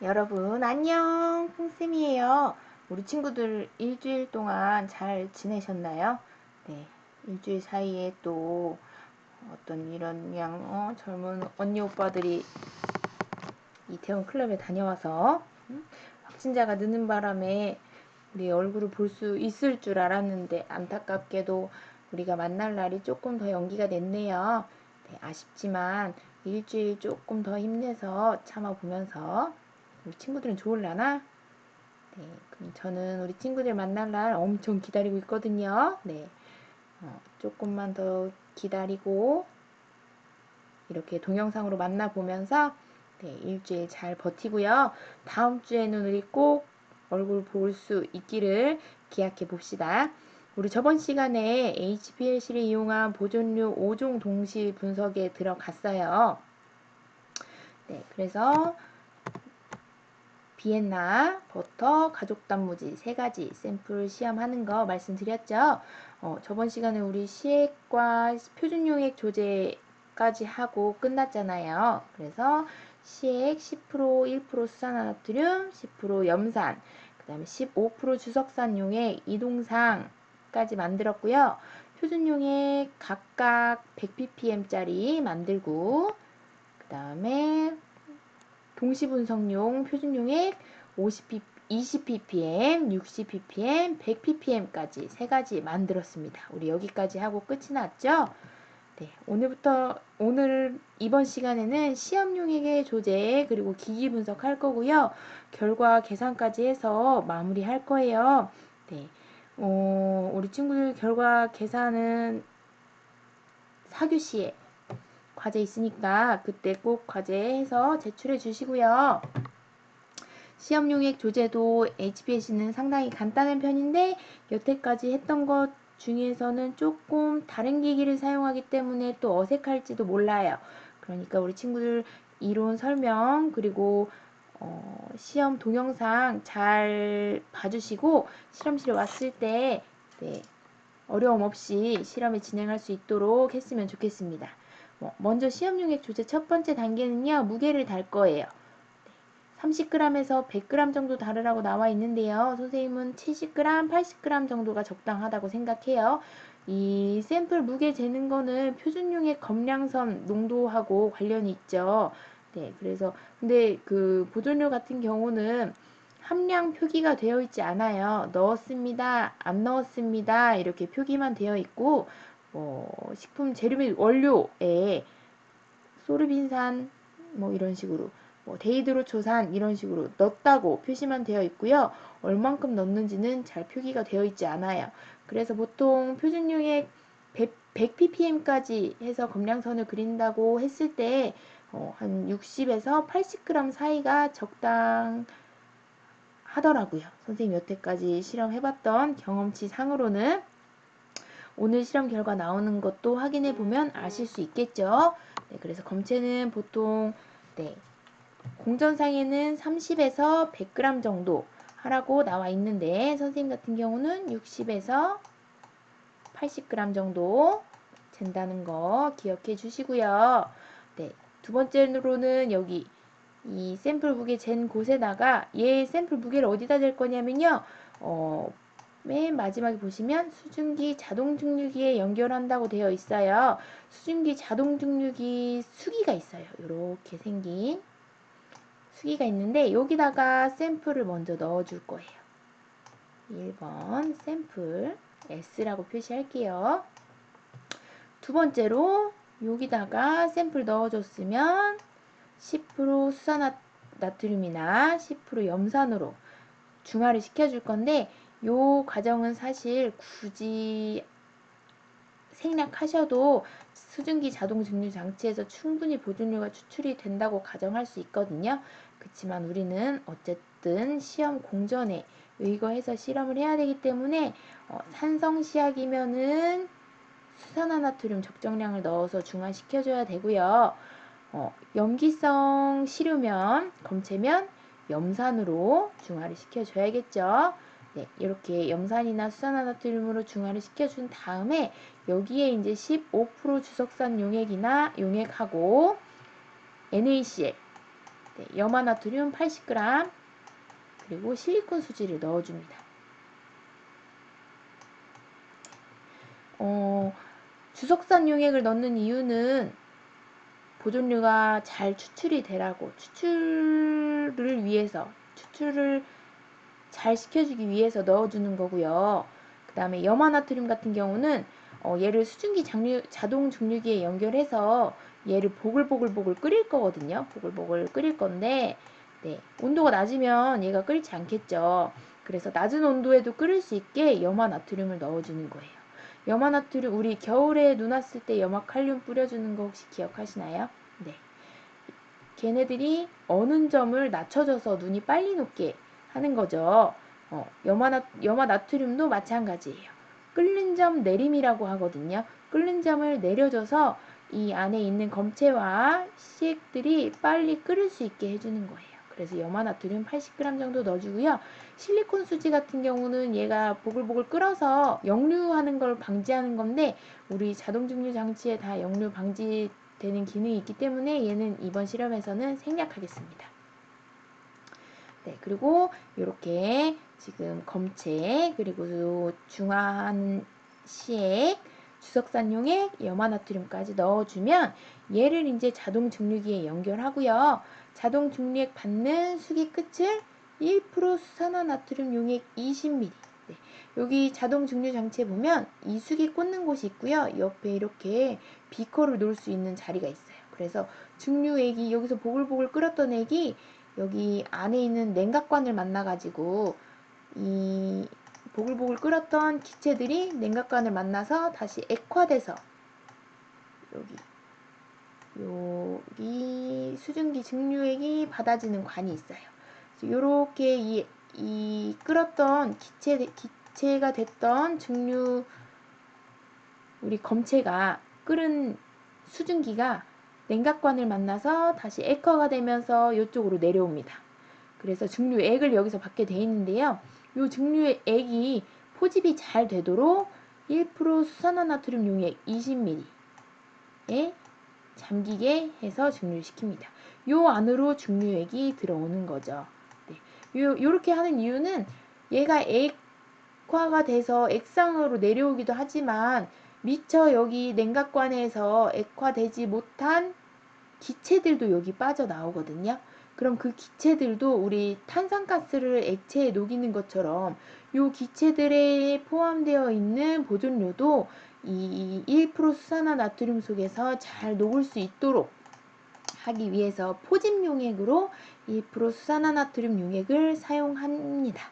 여러분 안녕 콩쌤이에요 우리 친구들 일주일 동안 잘 지내셨나요? 네 일주일 사이에 또 어떤 이런 그냥 어, 젊은 언니 오빠들이 이태원 클럽에 다녀와서 음? 확진자가 느는 바람에 우리 얼굴을 볼 수 있을 줄 알았는데 안타깝게도 우리가 만날 날이 조금 더 연기가 됐네요. 네, 아쉽지만 일주일 조금 더 힘내서 참아보면서 우리 친구들은 좋을라나? 네, 그럼 저는 우리 친구들 만날 날 엄청 기다리고 있거든요. 네, 어, 조금만 더 기다리고 이렇게 동영상으로 만나보면서 네, 일주일 잘 버티고요. 다음 주에는 우리 꼭 얼굴 볼 수 있기를 기약해 봅시다. 우리 저번 시간에 HPLC를 이용한 보존료 5종 동시 분석에 들어갔어요. 네, 그래서 비엔나, 버터, 가족 단무지 세 가지 샘플 시험하는 거 말씀드렸죠. 어, 저번 시간에 우리 시액과 표준용액 조제까지 하고 끝났잖아요. 그래서 시액 10% 1% 수산화나트륨, 10% 염산, 그 다음에 15% 주석산용액 이동상까지 만들었고요. 표준용액 각각 100ppm짜리 만들고 그 다음에 동시분석용 표준용액 50pp, 20ppm, 60ppm, 100ppm까지 세 가지 만들었습니다. 우리 여기까지 하고 끝이 났죠? 네, 오늘부터 오늘 이번 시간에는 시험용액의 조제 그리고 기기 분석할 거고요. 결과 계산까지 해서 마무리할 거예요. 네, 어, 우리 친구들 결과 계산은 4교시에 과제 있으니까 그때 꼭 과제해서 제출해 주시고요. 시험 용액 조제도 HPS는 상당히 간단한 편인데 여태까지 했던 것 중에서는 조금 다른 기기를 사용하기 때문에 또 어색할지도 몰라요. 그러니까 우리 친구들 이론 설명 그리고 어, 시험 동영상 잘 봐주시고 실험실에 왔을 때 네, 어려움 없이 실험을 진행할 수 있도록 했으면 좋겠습니다. 뭐, 먼저 시험용액 조제 첫 번째 단계는요, 무게를 달 거예요. 30g에서 100g 정도 다르라고 나와 있는데요. 선생님은 70g, 80g 정도가 적당하다고 생각해요. 이 샘플 무게 재는 거는 표준용액 검량선 농도하고 관련이 있죠. 네, 그래서 근데 그 보존료 같은 경우는 함량 표기가 되어 있지 않아요. 넣었습니다, 안 넣었습니다 이렇게 표기만 되어 있고 뭐 식품 재료 및 원료에 소르빈산 뭐 이런 식으로 뭐 데이드로초산 이런 식으로 넣었다고 표시만 되어 있고요. 얼만큼 넣는지는 잘 표기가 되어 있지 않아요. 그래서 보통 표준용액 100, 100ppm까지 해서 검량선을 그린다고 했을 때 어, 한 60에서 80g 사이가 적당 하더라고요. 선생님 여태까지 실험해봤던 경험치 상으로는 오늘 실험 결과 나오는 것도 확인해 보면 아실 수 있겠죠. 네, 그래서 검체는 보통 네, 공전상에는 30에서 100g 정도 하라고 나와 있는데 선생님 같은 경우는 60에서 80g 정도 잰다는 거 기억해 주시고요. 네, 두 번째로는 여기 이 샘플 무게 잰 곳에다가 얘 샘플 무게를 어디다 댈 거냐면요. 어, 맨 마지막에 보시면 수증기 자동 증류기에 연결한다고 되어 있어요. 수증기 자동 증류기 수기가 있어요. 이렇게 생긴 수기가 있는데 여기다가 샘플을 먼저 넣어 줄 거예요. 1번 샘플 S라고 표시할게요. 두 번째로 여기다가 샘플 넣어줬으면 10% 수산나트륨이나 10% 염산으로 중화를 시켜줄 건데 요 과정은 사실 굳이 생략하셔도 수증기 자동 증류 장치에서 충분히 보존료가 추출이 된다고 가정할 수 있거든요. 그렇지만 우리는 어쨌든 시험 공전에 의거해서 실험을 해야 되기 때문에 어, 산성 시약이면은 수산화나트륨 적정량을 넣어서 중화시켜줘야 되고요. 어, 염기성 시료면, 검체면 염산으로 중화를 시켜줘야겠죠. 네, 이렇게 염산이나 수산화나트륨으로 중화를 시켜준 다음에 여기에 이제 15% 주석산 용액이나 용액하고 NaCl 네, 염화나트륨 80g 그리고 실리콘 수지를 넣어줍니다. 어, 주석산 용액을 넣는 이유는 보존료가 잘 추출이 되라고 추출을 위해서 추출을 잘 시켜주기 위해서 넣어주는 거고요. 그 다음에 염화나트륨 같은 경우는 어, 얘를 수증기 장류, 자동 증류기에 연결해서 얘를 보글보글보글 끓일 거거든요. 보글보글 끓일 건데 네, 온도가 낮으면 얘가 끓지 않겠죠. 그래서 낮은 온도에도 끓일 수 있게 염화나트륨을 넣어주는 거예요. 염화나트륨 우리 겨울에 눈 왔을 때 염화칼륨 뿌려주는 거 혹시 기억하시나요? 네. 걔네들이 어는 점을 낮춰줘서 눈이 빨리 녹게 하는 거죠. 어, 염화나, 염화나트륨도 마찬가지예요. 끓는 점 내림이라고 하거든요. 끓는 점을 내려줘서 이 안에 있는 검체와 시액들이 빨리 끓을 수 있게 해주는 거예요. 그래서 염화나트륨 80g 정도 넣어주고요. 실리콘 수지 같은 경우는 얘가 보글보글 끓어서 역류하는 걸 방지하는 건데 우리 자동 증류 장치에 다 역류 방지되는 기능이 있기 때문에 얘는 이번 실험에서는 생략하겠습니다. 네, 그리고 이렇게 지금 검체 그리고 중화한 시액 주석산용액 염화나트륨까지 넣어주면 얘를 이제 자동 증류기에 연결하고요. 자동 증류액 받는 수기 끝을 1% 수산화나트륨 용액 20ml 네, 여기 자동 증류 장치에 보면 이 수기 꽂는 곳이 있고요. 옆에 이렇게 비커를 놓을 수 있는 자리가 있어요. 그래서 증류액이 여기서 보글보글 끓었던 액이 여기 안에 있는 냉각관을 만나가지고 이 보글보글 끓었던 기체들이 냉각관을 만나서 다시 액화돼서 여기 여기 수증기 증류액이 받아지는 관이 있어요. 이렇게 이, 이 끓었던 기체 기체가 됐던 증류 우리 검체가 끓은 수증기가 냉각관을 만나서 다시 액화가 되면서 이쪽으로 내려옵니다. 그래서 증류액을 여기서 받게 되어 있는데요. 이 증류액이 포집이 잘 되도록 1% 수산화나트륨 용액 20ml에 잠기게 해서 증류시킵니다. 요 안으로 증류액이 들어오는 거죠. 네. 요, 요렇게 하는 이유는 얘가 액화가 돼서 액상으로 내려오기도 하지만 미처 여기 냉각관에서 액화되지 못한 기체들도 여기 빠져나오거든요. 그럼 그 기체들도 우리 탄산가스를 액체에 녹이는 것처럼 이 기체들에 포함되어 있는 보존료도 이 1% 수산화 나트륨 속에서 잘 녹을 수 있도록 하기 위해서 포집 용액으로 2% 수산화 나트륨 용액을 사용합니다.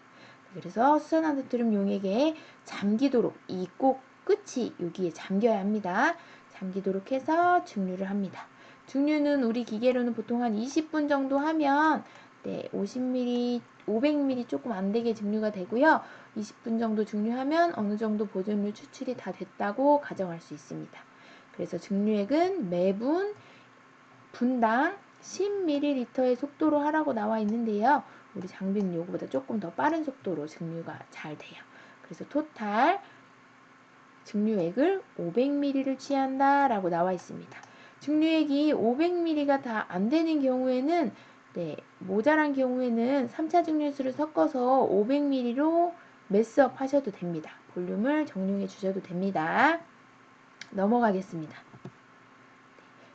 그래서 수산화 나트륨 용액에 잠기도록 이 꼭 끝이 여기에 잠겨야 합니다. 잠기도록 해서 증류를 합니다. 증류는 우리 기계로는 보통 한 20분 정도 하면 네, 50ml, 500ml 조금 안 되게 증류가 되고요. 20분 정도 증류하면 어느 정도 보존료 추출이 다 됐다고 가정할 수 있습니다. 그래서 증류액은 매분 분당 10ml의 속도로 하라고 나와 있는데요. 우리 장비는 요거보다 조금 더 빠른 속도로 증류가 잘 돼요. 그래서 토탈 증류액을 500ml를 취한다 라고 나와 있습니다. 증류액이 500ml가 다 안 되는 경우에는 네, 모자란 경우에는 3차 증류수를 섞어서 500ml로 매스업 하셔도 됩니다. 볼륨을 정량해 주셔도 됩니다. 넘어가겠습니다.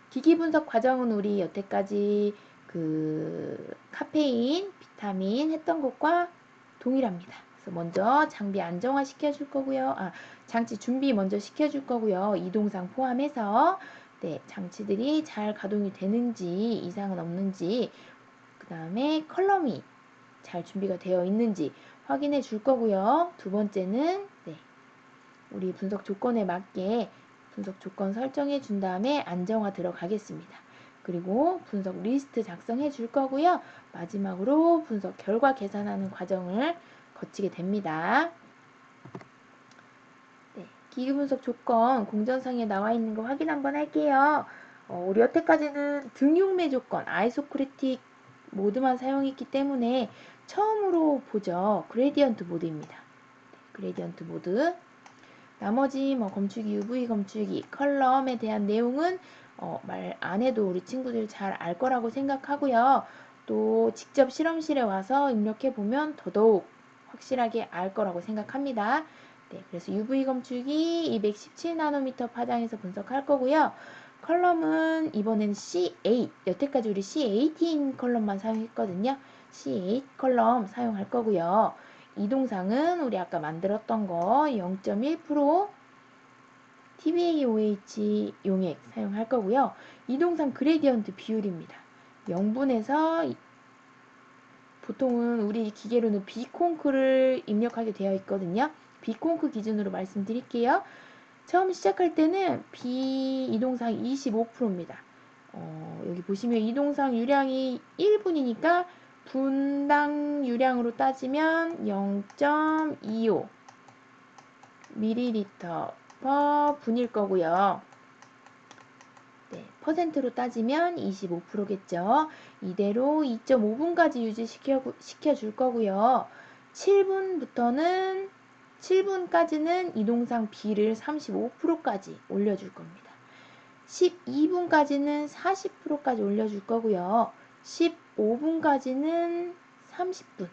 기기 분석 과정은 우리 여태까지 그 카페인, 비타민 했던 것과 동일합니다. 그래서 먼저 장비 안정화 시켜줄 거고요. 아, 장치 준비 먼저 시켜줄 거고요. 이동상 포함해서 네, 장치들이 잘 가동이 되는지 이상은 없는지 그 다음에 컬럼이 잘 준비가 되어 있는지 확인해 줄 거고요. 두 번째는 네, 우리 분석 조건에 맞게 분석 조건 설정해 준 다음에 안정화 들어가겠습니다. 그리고 분석 리스트 작성해 줄 거고요. 마지막으로 분석 결과 계산하는 과정을 거치게 됩니다. 기기 분석 조건 공전상에 나와 있는 거 확인 한번 할게요. 어, 우리 여태까지는 등용매 조건 아이소크리틱 모드만 사용했기 때문에 처음으로 보죠. 그레디언트 모드입니다. 그레디언트 모드. 나머지 뭐 검출기, UV 검출기, 컬럼에 대한 내용은 어, 말 안 해도 우리 친구들 잘 알 거라고 생각하고요. 또 직접 실험실에 와서 입력해 보면 더더욱 확실하게 알 거라고 생각합니다. 네, 그래서 UV 검출기 217나노미터 파장에서 분석할 거고요. 컬럼은 이번엔 C8, 여태까지 우리 C18 컬럼만 사용했거든요. C8 컬럼 사용할 거고요. 이동상은 우리 아까 만들었던 거 0.1% TBAOH 용액 사용할 거고요. 이동상 그레디언트 비율입니다. 0분에서 보통은 우리 기계로는 비콩크를 입력하게 되어 있거든요. 비콩크 기준으로 말씀드릴게요. 처음 시작할 때는 비이동상 25%입니다. 어, 여기 보시면 이동상 유량이 1분이니까 분당 유량으로 따지면 0.25 ml per 분일 거고요. 네, 퍼센트로 따지면 25%겠죠. 이대로 2.5분까지 유지시켜 시켜 줄 거고요. 7분부터는 7분까지는 이동상 B를 35%까지 올려줄 겁니다. 12분까지는 40%까지 올려줄 거고요. 15분까지는 30분,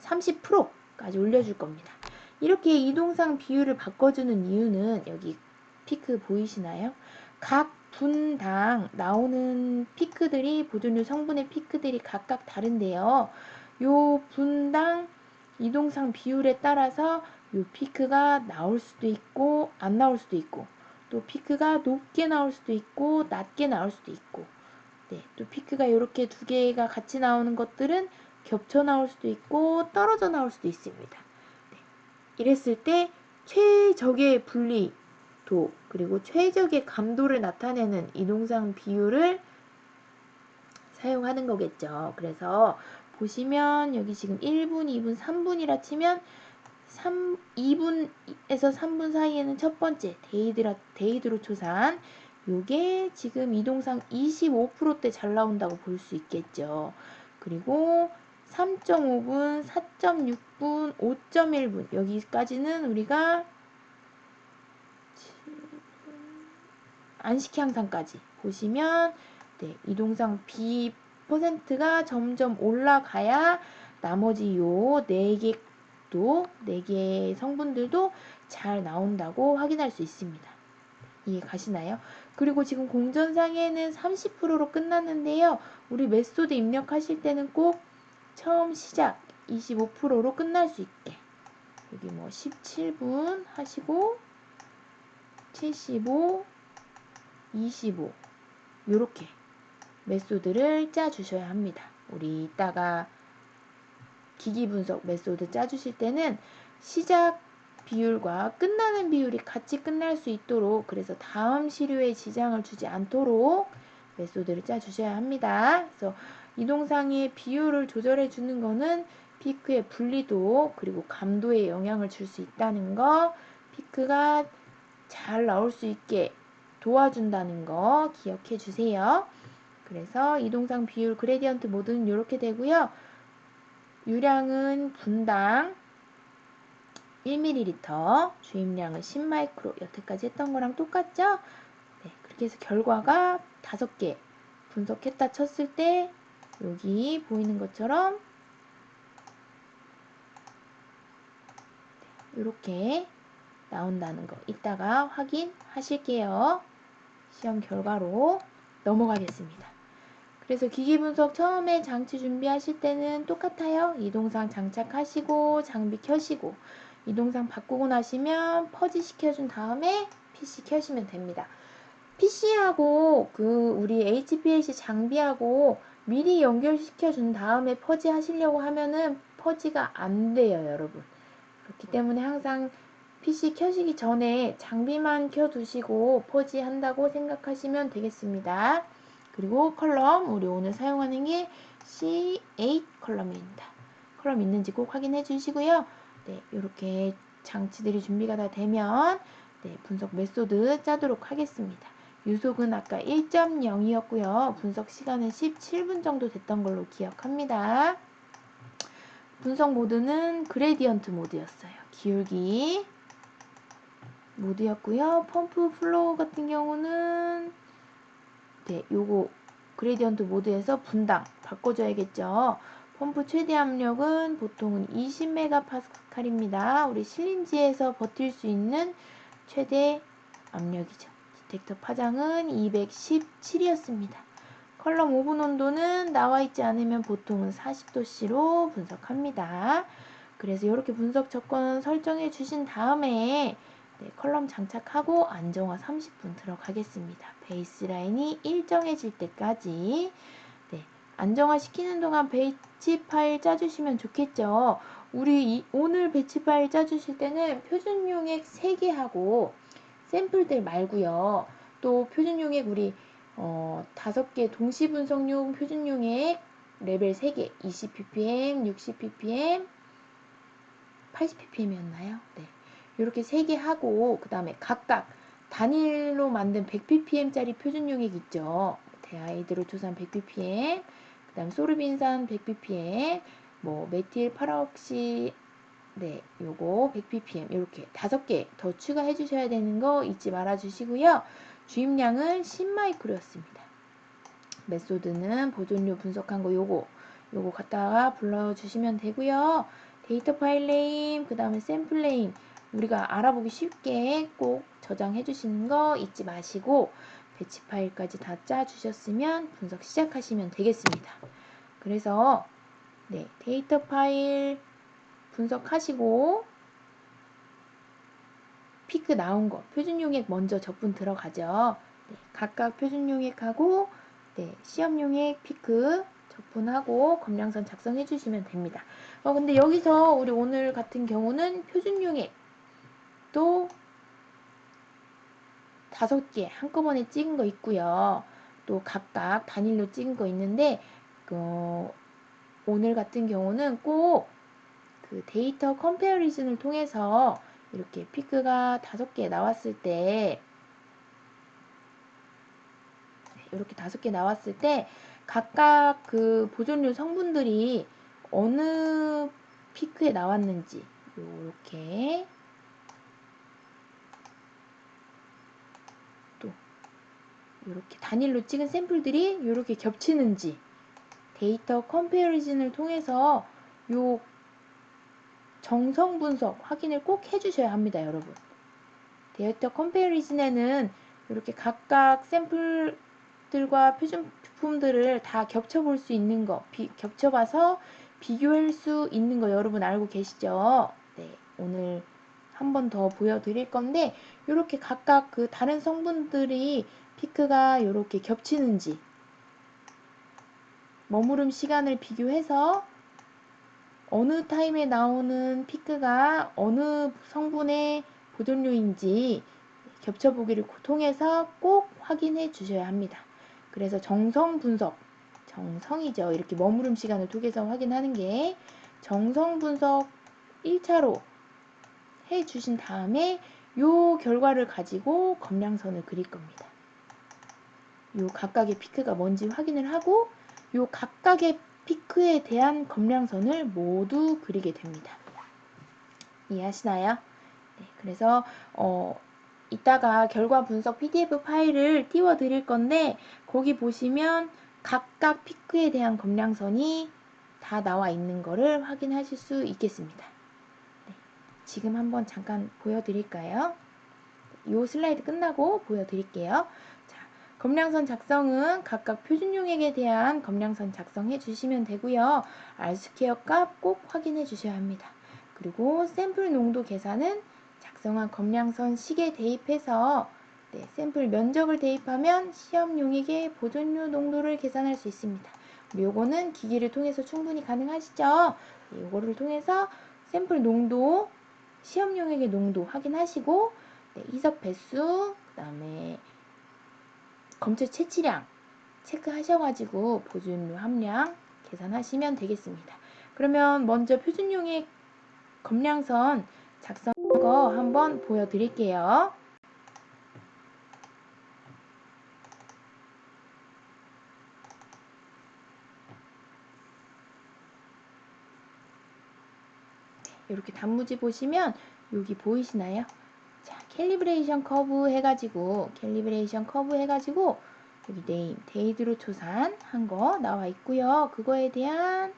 30%까지 올려줄 겁니다. 이렇게 이동상 비율을 바꿔주는 이유는 여기 피크 보이시나요? 각 분당 나오는 피크들이 보존료 성분의 피크들이 각각 다른데요. 요 분당 이동상 비율에 따라서 요 피크가 나올 수도 있고 안 나올 수도 있고 또 피크가 높게 나올 수도 있고 낮게 나올 수도 있고 네, 또 피크가 이렇게 두 개가 같이 나오는 것들은 겹쳐 나올 수도 있고 떨어져 나올 수도 있습니다. 네, 이랬을 때 최적의 분리도 그리고 최적의 감도를 나타내는 이동상 비율을 사용하는 거겠죠. 그래서 보시면 여기 지금 1분, 2분, 3분이라 치면 3, 2분에서 3분 사이에는 첫 번째 데이드라, 데이드로 초산 요게 지금 이동상 25%대 잘 나온다고 볼 수 있겠죠. 그리고 3.5분, 4.6분, 5.1분 여기까지는 우리가 안식 향상까지 보시면 네, 이동상 B 퍼센트가 점점 올라가야 나머지 요 4개도 4개의 성분들도 잘 나온다고 확인할 수 있습니다. 이해 가시나요? 그리고 지금 공전상에는 30%로 끝났는데요. 우리 메소드 입력하실 때는 꼭 처음 시작 25%로 끝날 수 있게 여기 뭐 17분 하시고 75, 25 요렇게 메소드를 짜 주셔야 합니다. 우리 이따가 기기 분석 메소드 짜 주실 때는 시작 비율과 끝나는 비율이 같이 끝날 수 있도록 그래서 다음 시료에 지장을 주지 않도록 메소드를 짜 주셔야 합니다. 그래서 이동상의 비율을 조절해 주는 거는 피크의 분리도 그리고 감도에 영향을 줄 수 있다는 거 피크가 잘 나올 수 있게 도와준다는 거 기억해 주세요. 그래서 이동상 비율 그레디언트 모드는 이렇게 되고요. 유량은 분당 1ml, 주입량은 10마이크로 여태까지 했던 거랑 똑같죠? 네, 그렇게 해서 결과가 5개 분석했다 쳤을 때 여기 보이는 것처럼 이렇게 나온다는 거 이따가 확인하실게요. 시험 결과로 넘어가겠습니다. 그래서 기기 분석 처음에 장치 준비하실 때는 똑같아요. 이동상 장착하시고 장비 켜시고 이동상 바꾸고 나시면 퍼지 시켜준 다음에 PC 켜시면 됩니다. PC하고 그 우리 HPLC 장비하고 미리 연결시켜 준 다음에 퍼지 하시려고 하면은 퍼지가 안 돼요, 여러분. 그렇기 때문에 항상 PC 켜시기 전에 장비만 켜두시고 퍼지 한다고 생각하시면 되겠습니다. 그리고 컬럼, 우리 오늘 사용하는 게 C8 컬럼입니다. 컬럼 있는지 꼭 확인해 주시고요. 네, 이렇게 장치들이 준비가 다 되면 네, 분석 메소드 짜도록 하겠습니다. 유속은 아까 1.0이었고요. 분석 시간은 17분 정도 됐던 걸로 기억합니다. 분석 모드는 그레디언트 모드였어요. 기울기 모드였고요. 펌프 플로우 같은 경우는 네, 요거 그레디언트 모드에서 분당 바꿔줘야겠죠. 펌프 최대 압력은 보통은 20메가파스칼입니다. 우리 실린지에서 버틸 수 있는 최대 압력이죠. 디텍터 파장은 217이었습니다. 컬럼 오븐 온도는 나와 있지 않으면 보통은 40도씨로 분석합니다. 그래서 이렇게 분석 조건 설정해 주신 다음에 네, 컬럼 장착하고 안정화 30분 들어가겠습니다. 베이스 라인이 일정해질 때까지 네, 안정화 시키는 동안 배치 파일 짜주시면 좋겠죠. 우리 이, 오늘 배치 파일 짜주실 때는 표준 용액 3개 하고 샘플들 말고요. 또 표준 용액 우리 어, 5개 동시 분석용 표준 용액 레벨 3개 20ppm, 60ppm, 80ppm이었나요? 네. 이렇게 3개 하고 그 다음에 각각 단일로 만든 100ppm짜리 표준 용액 있죠. 대하이드로 초산 100ppm, 그 다음 소르빈산 100ppm, 뭐 메틸 파라옥시 네, 요거 100ppm 이렇게 다섯 개 더 추가해 주셔야 되는 거 잊지 말아 주시고요. 주입량은 10마이크로였습니다. 메소드는 보존료 분석한 거 요거 요거 갖다가 불러 주시면 되고요. 데이터 파일 네임, 그 다음에 샘플 네임 우리가 알아보기 쉽게 꼭 저장해 주시는 거 잊지 마시고 배치 파일까지 다 짜 주셨으면 분석 시작하시면 되겠습니다. 그래서 네, 데이터 파일 분석하시고 피크 나온 거 표준 용액 먼저 적분 들어가죠. 네, 각각 표준 용액하고 네, 시험 용액 피크 적분하고 검량선 작성해 주시면 됩니다. 어, 근데 여기서 우리 오늘 같은 경우는 표준 용액 또 다섯 개 한꺼번에 찍은 거 있고요. 또 각각 단일로 찍은 거 있는데 어, 오늘 같은 경우는 꼭 그 데이터 컴페어리즌을 통해서 이렇게 피크가 다섯 개 나왔을 때 이렇게 다섯 개 나왔을 때 각각 그 보존료 성분들이 어느 피크에 나왔는지 이렇게 이렇게 단일로 찍은 샘플들이 이렇게 겹치는지 데이터 컴페어리즌을 통해서 요 정성 분석 확인을 꼭 해주셔야 합니다, 여러분. 데이터 컴페어리즌에는 이렇게 각각 샘플들과 표준품들을 다 겹쳐볼 수 있는 거, 비, 겹쳐봐서 비교할 수 있는 거 여러분 알고 계시죠? 네, 오늘 한 번 더 보여드릴 건데 이렇게 각각 그 다른 성분들이 피크가 이렇게 겹치는지 머무름 시간을 비교해서 어느 타임에 나오는 피크가 어느 성분의 보존료인지 겹쳐보기를 통해서 꼭 확인해 주셔야 합니다. 그래서 정성 분석, 정성이죠. 이렇게 머무름 시간을 통해서 확인하는 게 정성 분석 1차로 해 주신 다음에 요 결과를 가지고 검량선을 그릴 겁니다. 요 각각의 피크가 뭔지 확인을 하고 요 각각의 피크에 대한 검량선을 모두 그리게 됩니다. 이해하시나요? 네, 그래서 어, 이따가 결과 분석 PDF 파일을 띄워 드릴 건데 거기 보시면 각각 피크에 대한 검량선이 다 나와 있는 거를 확인하실 수 있겠습니다. 네, 지금 한번 잠깐 보여드릴까요? 이 슬라이드 끝나고 보여드릴게요. 검량선 작성은 각각 표준 용액에 대한 검량선 작성해 주시면 되고요. R스퀘어 값 꼭 확인해 주셔야 합니다. 그리고 샘플 농도 계산은 작성한 검량선 식에 대입해서 네, 샘플 면적을 대입하면 시험 용액의 보존료 농도를 계산할 수 있습니다. 요거는 기기를 통해서 충분히 가능하시죠? 네, 요거를 통해서 샘플 농도, 시험 용액의 농도 확인하시고 네, 희석 배수, 그 다음에 검체 채취량 체크하셔가지고 보존료 함량 계산하시면 되겠습니다. 그러면 먼저 표준용액 검량선 작성 거 한번 보여드릴게요. 이렇게 단무지 보시면 여기 보이시나요? 자, 캘리브레이션 커브 해가지고 캘리브레이션 커브 해가지고 여기 네임, 데이드로 초산 한 거 나와 있고요. 그거에 대한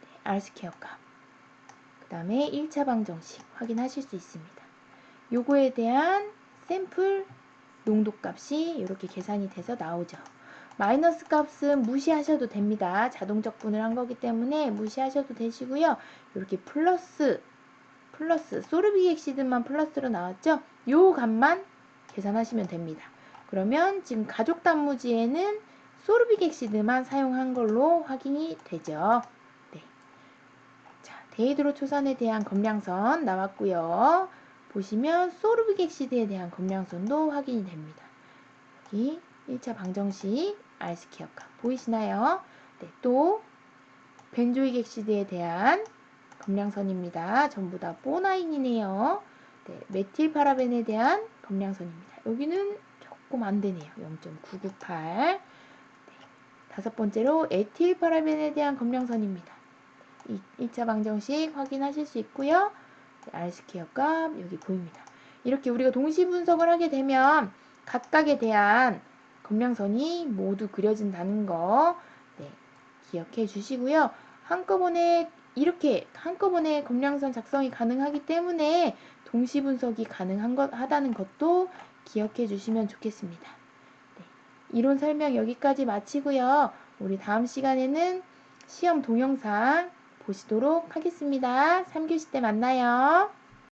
네, R스퀘어 값. 그 다음에 1차 방정식 확인하실 수 있습니다. 요거에 대한 샘플 농도 값이 이렇게 계산이 돼서 나오죠. 마이너스 값은 무시하셔도 됩니다. 자동 적분을 한 거기 때문에 무시하셔도 되시고요. 이렇게 플러스 플러스 소르빅 엑시드만 플러스로 나왔죠? 요 값만 계산하시면 됩니다. 그러면 지금 가족 단무지에는 소르빅 엑시드만 사용한 걸로 확인이 되죠. 네. 자, 데이드로 초산에 대한 검량선 나왔고요. 보시면 소르빅 엑시드에 대한 검량선도 확인이 됩니다. 여기 1차 방정식 R스퀘어 값 보이시나요? 네, 또 벤조익 엑시드에 대한 검량선입니다. 전부 다 포나인이네요. 네, 메틸 파라벤에 대한 검량선입니다. 여기는 조금 안 되네요. 0.998. 네, 다섯 번째로 에틸 파라벤에 대한 검량선입니다. 이 1차 방정식 확인하실 수 있고요. 네, R스퀘어 값 여기 보입니다. 이렇게 우리가 동시 분석을 하게 되면 각각에 대한 검량선이 모두 그려진다는 거 네, 기억해 주시고요. 한꺼번에 이렇게 한꺼번에 검량선 작성이 가능하기 때문에 동시 분석이 가능한 것 하다는 것도 기억해 주시면 좋겠습니다. 네, 이론 설명 여기까지 마치고요. 우리 다음 시간에는 시험 동영상 보시도록 하겠습니다. 3교시 때 만나요.